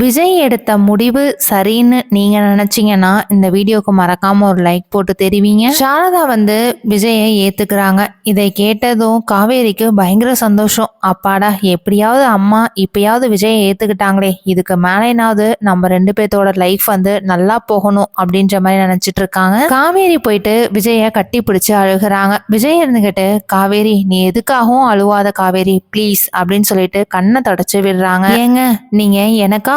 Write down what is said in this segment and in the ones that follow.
விஜய் எடுத்த முடிவு சரின்னு நீங்க நினைச்சீங்கன்னா இந்த வீடியோக்கு மறக்காம ஒரு லைக் போட்டு தெரிவிங்க. சாரதா வந்து விஜயை ஏத்துக்கிறாங்க. இதை கேட்டதும் காவேரிக்கு பயங்கர சந்தோஷம். அப்பாடா எப்படியாவது அம்மா இப்பயாவது விஜயை ஏத்துக்கிட்டாங்களே. இதுக்கு மேலேனாவது நம்ம ரெண்டு பேர்த்தோட லைஃப் வந்து நல்லா போகணும் அப்படின்ற மாதிரி நினைச்சிட்டு இருக்காங்க. காவேரி போயிட்டு விஜய கட்டி பிடிச்சு அழுகுறாங்க. விஜய் இருந்துகிட்டு காவேரி நீ எதுக்காகவும் அழுவாத காவேரி? ப்ளீஸ் அப்படின்னு சொல்லிட்டு கண்ணை தொடச்சு விடுறாங்க. ஏங்க நீங்க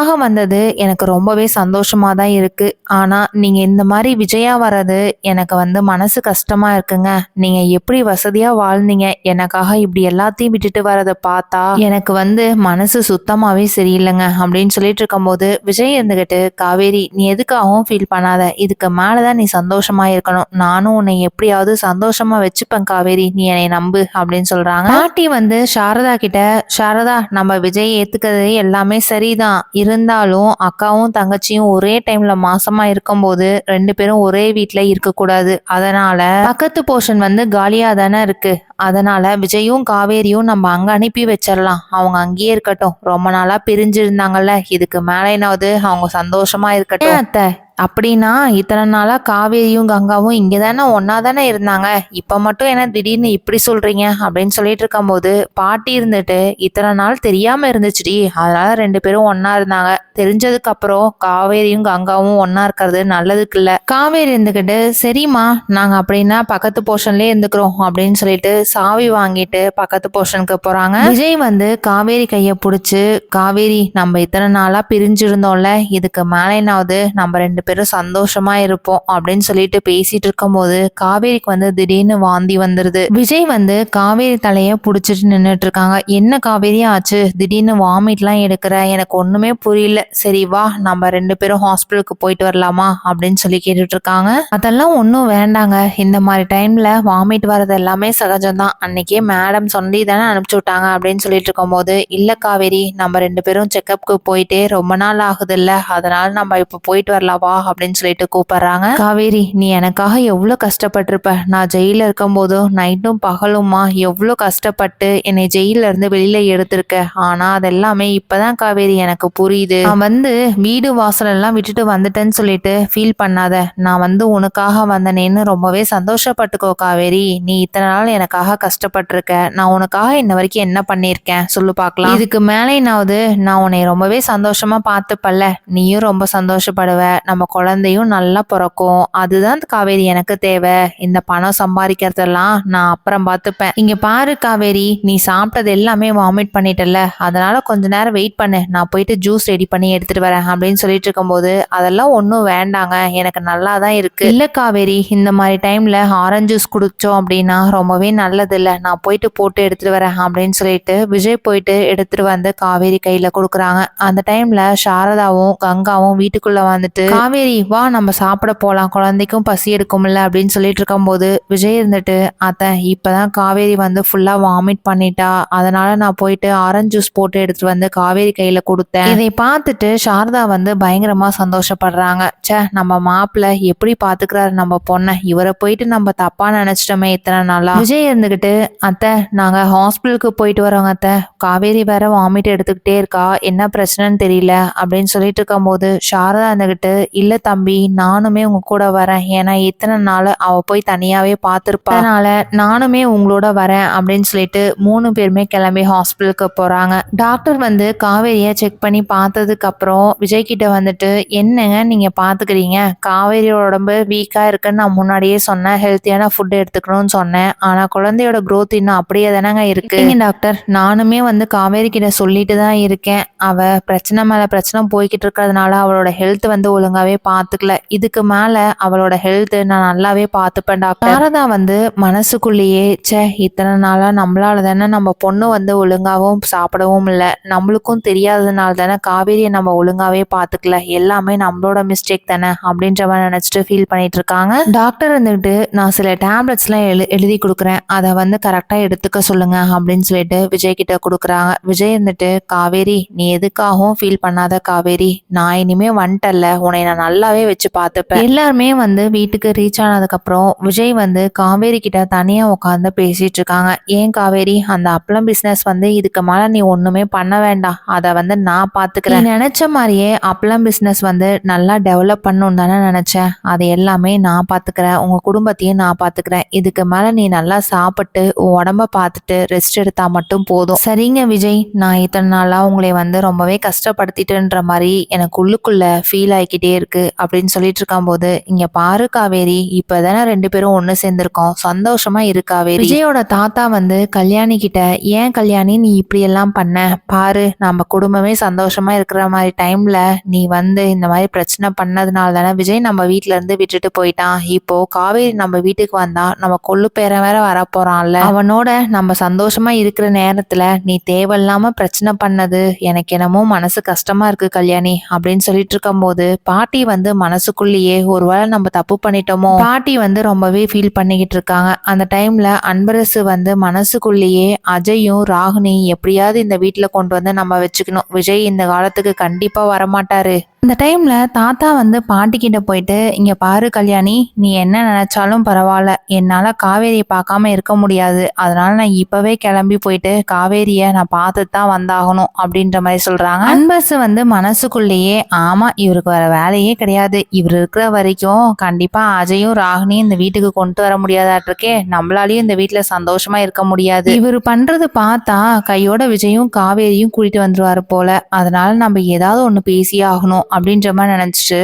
எனக்காக வந்தது. எனக்கு ரொம்பவே சந்தோஷமாக தான் இருக்குது ஆனால் நீங்கள் இந்த மாதிரி விஜயா வர்றது எனக்கு வந்து மனசு கஷ்டமாக இருக்குங்க. நீங்கள் எப்படி வசதியாக வாழ்ந்தீங்க? எனக்காக இப்படி எல்லாத்தையும் விட்டுட்டு வரதை பார்த்தா எனக்கு வந்து மனசு சுத்தமாகவே சரியில்லைங்க. அப்படின்னு சொல்லிட்டு இருக்கும்போது விஜய் இருந்துக்கிட்டு காவேரி நீ எதுக்காகவும் ஃபீல் பண்ணாத. இதுக்கு மேலே தான் நீ சந்தோஷமாக இருக்கணும். நானும் உன்னை எப்படியாவது சந்தோஷமாக வச்சுப்பேன் காவேரி. நீ என்னை நம்பு. அப்படின்னு சொல்கிறாங்க பாட்டி வந்து சாரதா கிட்ட சாரதா நம்ம விஜய் ஏற்றுக்கிறது எல்லாமே சரிதான். இருந்தாலும் அக்காவும் தங்கச்சியும் ஒரே டைம்ல மாசமா இருக்கும்போது ரெண்டு பேரும் ஒரே வீட்டுல இருக்க கூடாது அதனால பக்கத்து போர்ஷன் வந்து காலியா தானே இருக்கு. அதனால விஜயும் காவேரியும் நம்ம அங்க அனுப்பி வச்சிடலாம் அவங்க அங்கேயே இருக்கட்டும். ரொம்ப நாளா பிரிஞ்சிருந்தாங்கல்ல. இதுக்கு இதுக்கு என்னாவது அவங்க சந்தோஷமா இருக்கட்டும். அத்தை? அப்படின்னா இத்தனை நாளாக காவேரியும் கங்காவும் இங்கே தானே ஒன்றா தானே இருந்தாங்க. இப்போ மட்டும் என்ன திடீர்னு இப்படி சொல்கிறீங்க அப்படின்னு சொல்லிட்டு இருக்கும்போது பாட்டி இருந்துட்டு இத்தனை நாள் தெரியாமல் இருந்துச்சுடி. அதனால ரெண்டு பேரும் ஒன்றா இருந்தாங்க. தெரிஞ்சதுக்கு அப்புறம் காவேரியும் கங்காவும் ஒன்றா இருக்கிறது நல்லதுக்கு இல்லை. காவேரி இருந்துக்கிட்டு சரிம்மா நாங்கள் அப்படின்னா பக்கத்து போர்ஷன்லேயே இருந்துக்கிறோம் அப்படின்னு சொல்லிட்டு சாவி வாங்கிட்டு பக்கத்து போர்ஷனுக்கு போகிறாங்க விஜய் வந்து காவேரி கையை பிடிச்சி காவேரி நம்ம இத்தனை நாளாக பிரிஞ்சிருந்தோம்ல இதுக்கு மேலேனாவது நம்ம ரெண்டு பேரும் சந்தோஷமா இருப்போம் அப்படின்னு சொல்லிட்டு பேசிட்டு இருக்கும்போது காவேரிக்கு வந்து திடீர்னு வாந்தி வந்துருது. விஜய் வந்து காவேரி தலைய புடிச்சிட்டு நின்றுட்டு இருக்காங்க என்ன காவேரி ஆச்சு? திடீர்னு வாமிட்லாம் எடுக்கிற? எனக்கு ஒண்ணுமே புரியல. சரி வா நம்ம ரெண்டு பேரும் ஹாஸ்பிட்டலுக்கு போயிட்டு வரலாமா? அப்படின்னு சொல்லி கேட்டுட்டு இருக்காங்க அதெல்லாம் ஒன்றும் வேண்டாங்க. இந்த மாதிரி டைம்ல வாமிட் வர்றது எல்லாமே சகஜம்தான். அன்னைக்கே மேடம் சொல்லி தானே அனுப்பிச்சு விட்டாங்க. அப்படின்னு சொல்லிட்டு இருக்கும்போது இல்ல காவேரி நம்ம ரெண்டு பேரும் செக்கப்புக்கு போயிட்டே ரொம்ப நாள் ஆகுது இல்ல அதனால நம்ம இப்ப போயிட்டு வரலாம்? வா அப்படின்னு சொல்லிட்டு கூப்பிடுறாங்க. காவேரி நீ எனக்காக எவ்வளவு கஷ்டப்பட்டிருப்ப? நான் ஜெயில இருக்கும் போதும் நைட்டும் பகலுமா எவ்வளவு கஷ்டப்பட்டு என்னை ஜெயில இருந்து வெளியில எடுத்திருக்க? ஆனா அதெல்லாமே இப்பதான் காவேரி எனக்கு புரியுது. நான் வந்து வீடு வாசல் எல்லாம் விட்டுட்டு வந்துட்டேன்னு சொல்லிட்டு ஃபீல் பண்ணாத. நான் வந்து உனக்காக வந்தனேன்னு ரொம்பவே சந்தோஷப்பட்டுக்கோ காவேரி. நீ இத்தனை நாள் எனக்காக கஷ்டப்பட்டிருக்க. நான் உனக்காக இன்ன வரைக்கும் என்ன பண்ணியிருக்கேன்? சொல்லு பார்க்கலாம். இதுக்கு மேலே நான் உன்னை ரொம்பவே சந்தோஷமா பார்த்துப்பல்ல. நீயும் ரொம்ப சந்தோஷப்படுவ. நம்ம குழந்தையும் நல்லா பிறக்கும். அதுதான் காவேரி எனக்கு தேவை. இந்த பணம் சம்பாதிக்கிறதெல்லாம் நான் அப்புறம் பார்த்துப்பேன். இங்க பாரு காவேரி நீ சாப்பிட்டது எல்லாமே வாமிட் பண்ணிட்டல அதனால கொஞ்ச நேரம் வெயிட் பண்ணு. நான் போயிட்டு ஜூஸ் ரெடி பண்ணி எடுத்துட்டு வரேன் அப்படின்னு சொல்லிட்டு இருக்கும்போது அதெல்லாம் ஒன்றும் வேண்டாங்க. எனக்கு நல்லா தான் இருக்கு. இல்ல காவேரி இந்த மாதிரி டைம்ல ஆரஞ்சு ஜூஸ் குடிச்சோம் அப்படின்னா ரொம்பவே நல்லது இல்ல நான் போயிட்டு போட்டு எடுத்துட்டு வரேன் அப்படின்னு சொல்லிட்டு விஜய் போயிட்டு எடுத்துட்டு வந்து காவேரி கையில கொடுக்குறாங்க. அந்த டைம்ல சாரதாவும் கங்காவும் வீட்டுக்குள்ள வந்துட்டு காவேரி வா நம்ம சாப்பிட போகலாம் குழந்தைக்கும் பசி எடுக்கும்ல அப்படின்னு சொல்லிட்டு இருக்கும்போது விஜய் இருந்துட்டு அத்தை இப்போ தான் காவேரி வந்து ஃபுல்லாக வாமிட் பண்ணிட்டா. அதனால நான் போயிட்டு ஆரஞ்சு ஜூஸ் போட்டு எடுத்துட்டு வந்து காவேரி கையில் கொடுத்தேன். இதை பார்த்துட்டு சாரதா வந்து பயங்கரமாக சந்தோஷப்படுறாங்க. ச்சே நம்ம மாப்பிள்ள எப்படி பார்த்துக்கிறாரு நம்ம பொண்ணை? இவரை போயிட்டு நம்ம தப்பாக நினச்சிட்டோமே இத்தனை நாளா? விஜய் இருந்துக்கிட்டு அத்தை நாங்கள் ஹாஸ்பிட்டலுக்கு போயிட்டு வரோங்க அத்தை. காவேரி வேற வாமிட் எடுத்துக்கிட்டே இருக்கா. என்ன பிரச்சனைன்னு தெரியல அப்படின்னு சொல்லிட்டு இருக்கும்போது சாரதா இருந்துக்கிட்டு இல்லை தம்பி நானுமே உங்க கூட வரேன். ஏன்னா இத்தனை நாள் அவ போய் தனியாவே பார்த்துருப்பா அதனால நானுமே உங்களோட வரேன் அப்படின்னு சொல்லிட்டு மூணு பேருமே கிளம்பி ஹாஸ்பிட்டலுக்கு போறாங்க. டாக்டர் வந்து காவேரியை செக் பண்ணி பார்த்ததுக்கு அப்புறம் விஜய் கிட்ட வந்துட்டு என்னங்க நீங்க பாத்துக்கிறீங்க? காவேரியோட உடம்பு வீக்கா இருக்குன்னு நான் முன்னாடியே சொன்னேன். ஹெல்த்தியான ஃபுட் எடுத்துக்கணும்னு சொன்னேன். ஆனா குழந்தையோட க்ரோத் இன்னும் அப்படியே தானங்க இருக்கு. டாக்டர் நானுமே வந்து காவேரி கிட்ட சொல்லிட்டு தான் இருக்கேன். அவ பிரச்சனை மேல பிரச்சனை போய்கிட்டு இருக்கிறதுனால அவளோட ஹெல்த் வந்து நல்லாவே பாத்துக்கல. இதுக்கு மேல அவளோட ஹெல்த் நான் நல்லாவே பார்த்துப்பேன் டாக்டர் சாரதா வந்து மனசுக்குள்ளேயே ச்சே இத்தனை நாளா நம்மளால தானே நம்ம பொண்ணு வந்து ஒழுங்காவும் சாப்பிடவும் இல்லை. நம்மளுக்கும் தெரியாததுனால தானே காவேரியை நம்ம ஒழுங்காவே பார்த்துக்கல எல்லாமே நம்மளோட மிஸ்டேக் தானே அப்படின்ற மாதிரி நினைச்சிட்டு ஃபீல் பண்ணிட்டு இருக்காங்க. டாக்டர் இருந்துட்டு நான் சில டேப்லெட்ஸ்லாம் எழு எழுதி கொடுக்குறேன். அதை வந்து கரெக்டாக எடுத்துக்க சொல்லுங்க அப்படின்னு சொல்லிட்டு விஜய் கிட்ட கொடுக்குறாங்க. விஜய் இருந்துட்டு காவேரி நீ எதுக்காகவும் ஃபீல் பண்ணாத காவேரி. நான் இனிமே வந்துட்டல்ல உன்னை நான் நான் நல்லாவே வச்சு பார்த்துப்பேன். எல்லாருமே வந்து வீட்டுக்கு ரீச் ஆனதுக்கப்புறம் விஜய் வந்து காவேரி கிட்ட தனியாக உட்காந்து பேசிட்டு இருக்காங்க. ஏன் காவேரி? அந்த அப்பளம் பிஸ்னஸ் வந்து இதுக்கு மேலே நீ ஒன்றுமே பண்ண வேண்டாம். அதை வந்து நான் பார்த்துக்கிறேன் நினச்ச மாதிரியே அப்பளம் பிஸ்னஸ் வந்து நல்லா டெவலப் பண்ணணும்னு தானே நினச்சேன். அது எல்லாமே நான் பார்த்துக்கிறேன் உங்கள் குடும்பத்தையும் நான் பார்த்துக்கிறேன் இதுக்கு மேலே நீ நல்லா சாப்பிட்டு உன் உடம்ப பார்த்துட்டு ரெஸ்ட் எடுத்தால் மட்டும் போதும். சரிங்க விஜய். நான் இத்தனை நாளாக உங்களை வந்து ரொம்பவே கஷ்டப்படுத்திட்டுன்ற மாதிரி எனக்கு உள்ளுக்குள்ளே ஃபீல் ஆகிக்கிட்டே இருக்கு. இருக்கு அப்படின்னு சொல்லிட்டு இருக்கும்போது இங்கே பாரு காவேரி இப்போ தானே ரெண்டு பேரும் ஒன்று சேர்ந்துருக்கோம். சந்தோஷமா இரு காவேரி. விஜயோட தாத்தா வந்து கல்யாணி கிட்ட ஏன் கல்யாணி நீ இப்படி எல்லாம் பண்ண? பாரு நம்ம குடும்பமே சந்தோஷமா இருக்கிற மாதிரி டைம்ல நீ வந்து இந்த மாதிரி பிரச்சனை பண்ணதுனால தானே விஜய் நம்ம வீட்ல இருந்து விட்டுட்டு போயிட்டான். இப்போ காவேரி நம்ம வீட்டுக்கு வந்தா நம்ம கொள்ளு பேரன் வேற வரப்போறான்ல அவனோட நம்ம சந்தோஷமா இருக்கிற நேரத்துல நீ தேவையில்லாம பிரச்சனை பண்ணது எனக்கு என்னமோ மனசு கஷ்டமா இருக்கு கல்யாணி அப்படின்னு சொல்லிட்டு இருக்கும்போது பாட்டி பாட்டி வந்து மனசுக்குள்ளேயே ஒருவேளை நம்ம தப்பு பண்ணிட்டோமோ? பாட்டி வந்து ரொம்பவே ஃபீல் பண்ணிக்கிட்டு இருக்காங்க. அந்த டைம்ல அன்பரசு வந்து மனசுக்குள்ளேயே அஜயும் ராகினி எப்படியாவது இந்த வீட்டுல கொண்டு வந்து நம்ம வச்சுக்கணும். விஜய் இந்த காலத்துக்கு கண்டிப்பா வரமாட்டாரு. இந்த டைம்ல தாத்தா வந்து பாட்டி கிட்ட போயிட்டு இங்க பாரு கல்யாணி நீ என்ன நினைச்சாலும் பரவாயில்ல. என்னால காவேரியை பார்க்காம இருக்க முடியாது. அதனால நான் இப்பவே கிளம்பி போயிட்டு காவேரிய நான் பார்த்துட்டு தான் வந்தாகணும் அப்படின்ற மாதிரி சொல்றாங்க. அன்பஸ் வந்து மனசுக்குள்ளேயே ஆமா இவருக்கு வர வேலையே கிடையாது. இவர் இருக்கிற வரைக்கும் கண்டிப்பா அஜயும் ராகினியும் இந்த வீட்டுக்கு கொண்டு வர முடியாதாட்டிருக்கே. நம்மளாலையும் இந்த வீட்டுல சந்தோஷமா இருக்க முடியாது. இவர் பண்றது பார்த்தா கையோட விஜயும் காவேரியும் கூட்டிட்டு வந்துருவாரு போல. அதனால நம்ம ஏதாவது ஒண்ணு பேசியே ஆகணும். அப்படின்ற மாதிரி நினச்சிட்டு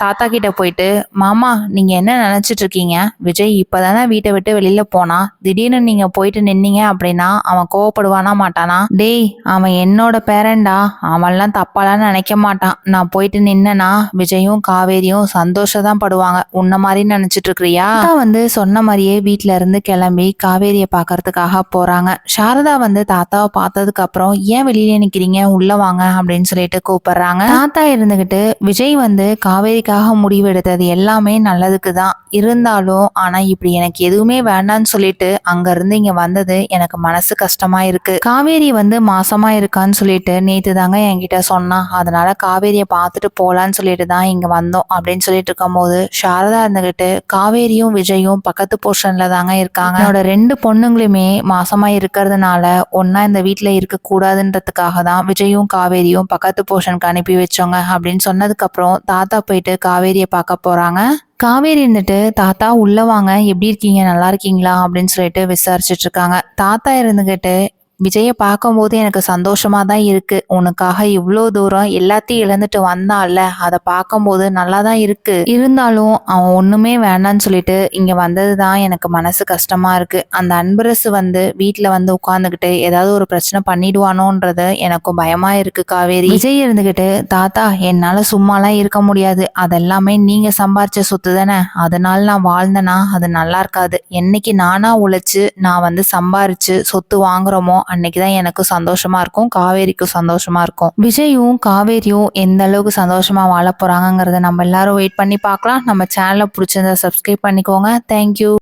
தாத்தா கிட்ட போயிட்டு மாமா நீங்க என்ன நினைச்சிட்டு இருக்கீங்க? விஜய் இப்பதானே வீட்டை விட்டு வெளியில போனா? திடீர்னு நீங்க போயிட்டு நின்னீங்க அப்படின்னா அவன் கோவப்படுவானா மாட்டானா? டேய் அவன் என்னோட பேரண்டா. அவன்லாம் தப்பாலாம் நினைக்க மாட்டான். நான் போயிட்டு நின்னனா விஜயும் காவேரியும் சந்தோஷம் தான் படுவாங்க. உன்ன மாதிரி நினைச்சிட்டு இருக்கிறியா? வந்து சொன்ன மாதிரியே வீட்டுல இருந்து கிளம்பி காவேரியை பார்க்கறதுக்காக போறாங்க. சாரதா வந்து தாத்தாவை பார்த்ததுக்கு அப்புறம் ஏன் வெளியில நிக்கிறீங்க? உள்ள வாங்க அப்படின்னு சொல்லிட்டு கூப்பிடுறாங்க. தாத்தா இருந்துகிட்டு விஜய் வந்து காவேரி வாழ்க்கைக்காக முடிவெடுத்தது? எல்லாமே நல்லதுக்கு தான் இருந்தாலும் ஆனா இப்படி எனக்கு எதுவுமே வேண்டாம்னு சொல்லிட்டு அங்க இருந்து இங்க வந்தது எனக்கு மனசு கஷ்டமா இருக்கு. காவேரி வந்து மாசமா இருக்கான்னு சொல்லிட்டு நேத்து தாங்க என்கிட்ட சொன்னா அதனால காவேரியை பார்த்துட்டு போலான்னு சொல்லிட்டு தான் இங்க வந்தோம் அப்படின்னு சொல்லிட்டு இருக்கும்போது சாரதா இருந்துகிட்டு காவேரியும் விஜயும் பக்கத்து போர்ஷன்ல தாங்க இருக்காங்க. என்னோட ரெண்டு பொண்ணுங்களுமே மாசமா இருக்கிறதுனால ஒன்னா இந்த வீட்டில் இருக்க கூடாதுன்றதுக்காக தான் விஜயும் காவேரியும் பக்கத்து போர்ஷனுக்கு அனுப்பி வச்சோங்க அப்படின்னு சொன்னதுக்கு அப்புறம் தாத்தா போயிட்டு காவேரியை பார்க்க போறாங்க. காவேரி இருந்துட்டு தாத்தா உள்ள வாங்க. எப்படி இருக்கீங்க? நல்லா இருக்கீங்களா? அப்படின்னு சொல்லிட்டு விசாரிச்சுட்டு இருக்காங்க. தாத்தா இருந்துகிட்டு விஜயை பார்க்கும்போது எனக்கு சந்தோஷமா தான் இருக்கு. உனக்காக இவ்வளோ தூரம் எல்லாத்தையும் இழந்துட்டு வந்தால அதை பார்க்கும்போது நல்லா தான் இருக்கு. இருந்தாலும் அவன் ஒண்ணுமே வேண்டான்னு சொல்லிட்டு இங்க வந்தது தான் எனக்கு மனசு கஷ்டமா இருக்கு. அந்த அன்பரசு வந்து வீட்டில் வந்து உட்காந்துக்கிட்டு ஏதாவது ஒரு பிரச்சனை பண்ணிடுவானோன்றது எனக்கும் பயமா இருக்கு காவேரி. விஜய் இருந்துகிட்டு தாத்தா என்னால சும்மாலாம் இருக்க முடியாது. அதெல்லாமே நீங்க சம்பாரிச்ச சொத்து தானே. அதனால நான் வாழ்ந்தேனா அது நல்லா இருக்காது. என்னைக்கு நானா உழைச்சு நான் வந்து சம்பாரிச்சு சொத்து வாங்குறோமோ அன்னைக்கு தான் எனக்கும் சந்தோஷமா இருக்கும் காவேரிக்கும் சந்தோஷமா இருக்கும். விஜயும் காவேரியும் எந்த அளவுக்கு சந்தோஷமா வாழ போறாங்கங்கிறத நம்ம எல்லாரும் வெயிட் பண்ணி பார்க்கலாம். நம்ம சேனலை பிடிச்சிருந்தா சப்ஸ்கிரைப் பண்ணிக்கோங்க. தேங்க்யூ